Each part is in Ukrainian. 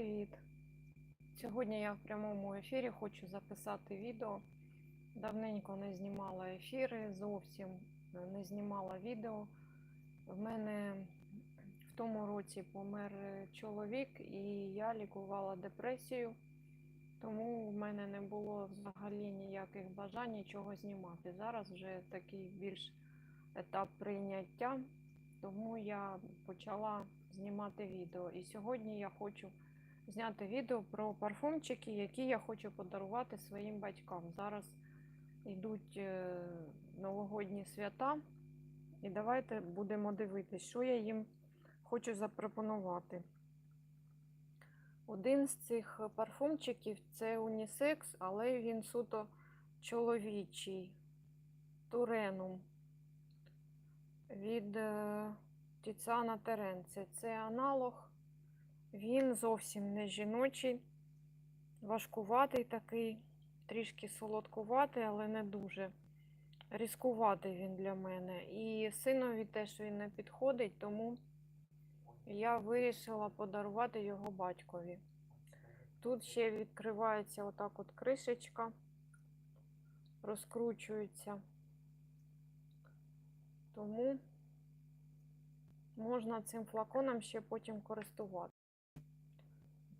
привіт! Сьогодні я в прямому ефірі хочу записати відео. Давненько не знімала ефіри, зовсім не знімала відео. В мене в тому році помер чоловік, і я лікувала депресію, тому в мене не було взагалі ніяких бажань нічого знімати. Зараз вже такий більш етап прийняття, тому я почала знімати відео. І сьогодні я хочу зняти відео про парфумчики, які я хочу подарувати своїм батькам. Зараз йдуть е, новогодні свята, і давайте будемо дивитися, що я їм хочу запропонувати. Один з цих парфумчиків це унісекс, але він суто чоловічий. Туренум від е, Тіцана Теренце. Це аналог. Він зовсім не жіночий, важкуватий такий, трішки солодкуватий, але не дуже. Різкуватий він для мене. І синові теж він не підходить, тому я вирішила подарувати його батькові. Тут ще відкривається отак от кришечка, розкручується. Тому можна цим флаконом ще потім користувати.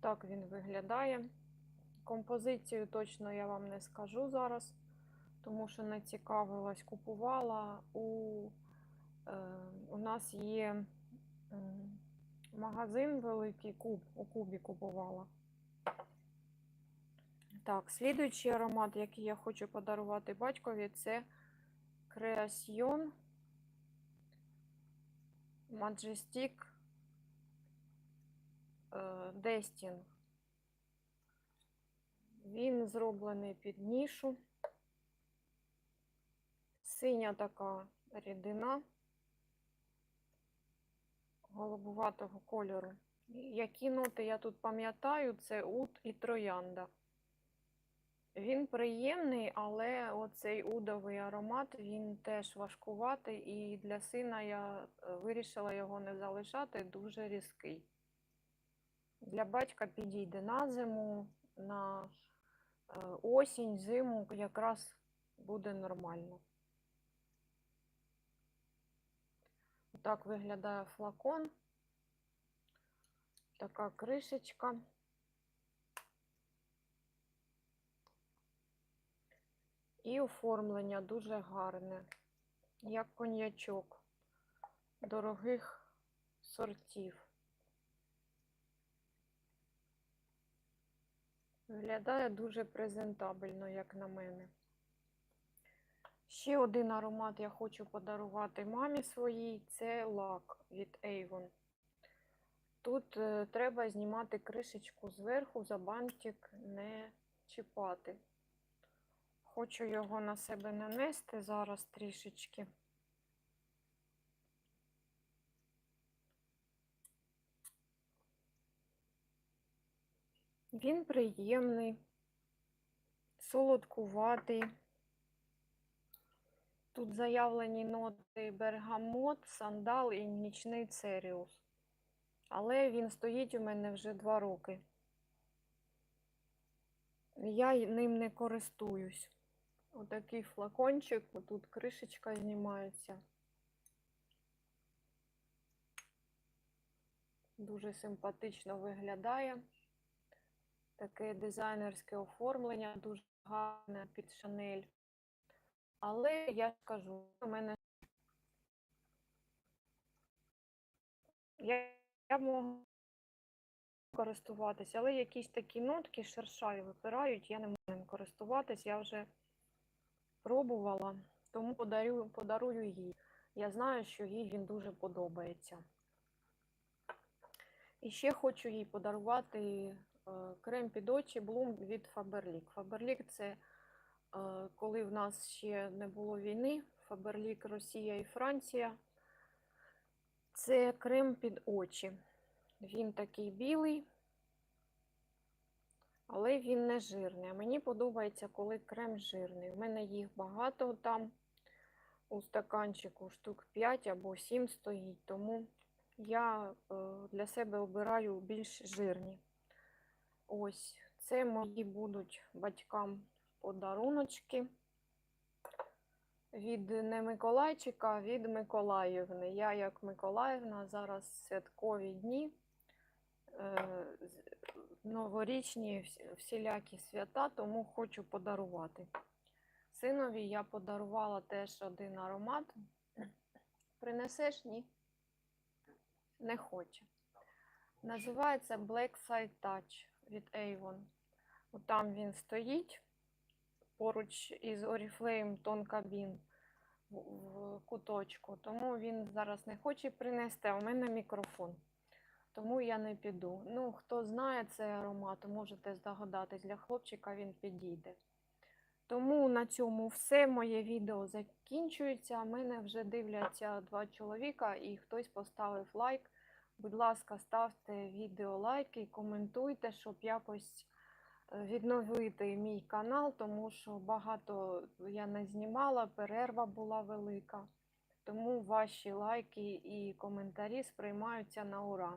Так він виглядає. Композицію точно я вам не скажу зараз, тому що не цікавилась, купувала. У, е, у нас є магазин великий куб, у кубі купувала. Так, слідуючий аромат, який я хочу подарувати батькові, це Creation Majestic Destin. Він зроблений під нішу. Синя така рідина голубуватого кольору. Які ноти я тут пам'ятаю, це ут і троянда. Він приємний, але оцей удовий аромат, він теж важкуватий, і для сина я вирішила його не залишати, дуже різкий. Для батька підійде на зиму, на осінь, зиму якраз буде нормально. Так виглядає флакон. Така кришечка. І оформлення дуже гарне, як коньячок дорогих сортів. Виглядає дуже презентабельно, як на мене. Ще один аромат я хочу подарувати мамі своїй це лак від Avon. Тут е, треба знімати кришечку зверху, за бантик не чіпати. Хочу його на себе нанести зараз трішечки. Він приємний, солодкуватий. Тут заявлені ноти бергамот, сандал і нічний церіус. Але він стоїть у мене вже два роки. Я ним не користуюсь. Отакий флакончик, тут кришечка знімається. Дуже симпатично виглядає. Таке дизайнерське оформлення, дуже гарне під шанель. Але я скажу, у мене я, я можу користуватися, але якісь такі нотки шершаві випирають, я не можу ним користуватись, я вже пробувала, тому подарую, подарую їй. Я знаю, що їй він дуже подобається. І ще хочу їй подарувати крем під очі Bloom від Faberlic. Faberlic – це е, коли в нас ще не було війни, Faberlic Росія і Франція. Це крем під очі. Він такий білий, але він не жирний. А мені подобається, коли крем жирний. У мене їх багато там у стаканчику штук 5 або 7 стоїть, тому я е, для себе обираю більш жирні. Ось, це мої будуть батькам подаруночки. Від не Миколайчика, а від Миколаївни. Я, як Миколаївна, зараз святкові дні, е, новорічні всілякі свята, тому хочу подарувати. Синові я подарувала теж один аромат. Принесеш? Ні? Не хоче. Називається Black Side Touch від Avon. Там він стоїть поруч із Oriflame Bean в, куточку. Тому він зараз не хоче принести, а у мене мікрофон. Тому я не піду. Ну, хто знає цей аромат, можете здогадатись, для хлопчика він підійде. Тому на цьому все. Моє відео закінчується. Мене вже дивляться два чоловіка і хтось поставив лайк. Будь ласка, ставте відео лайки, коментуйте, щоб якось е, відновити мій канал, тому що багато я не знімала, перерва була велика. Тому ваші лайки і коментарі сприймаються на ура.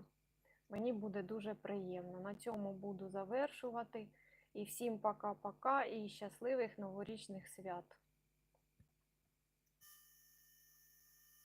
Мені буде дуже приємно. На цьому буду завершувати. І всім пока-пока і щасливих новорічних свят!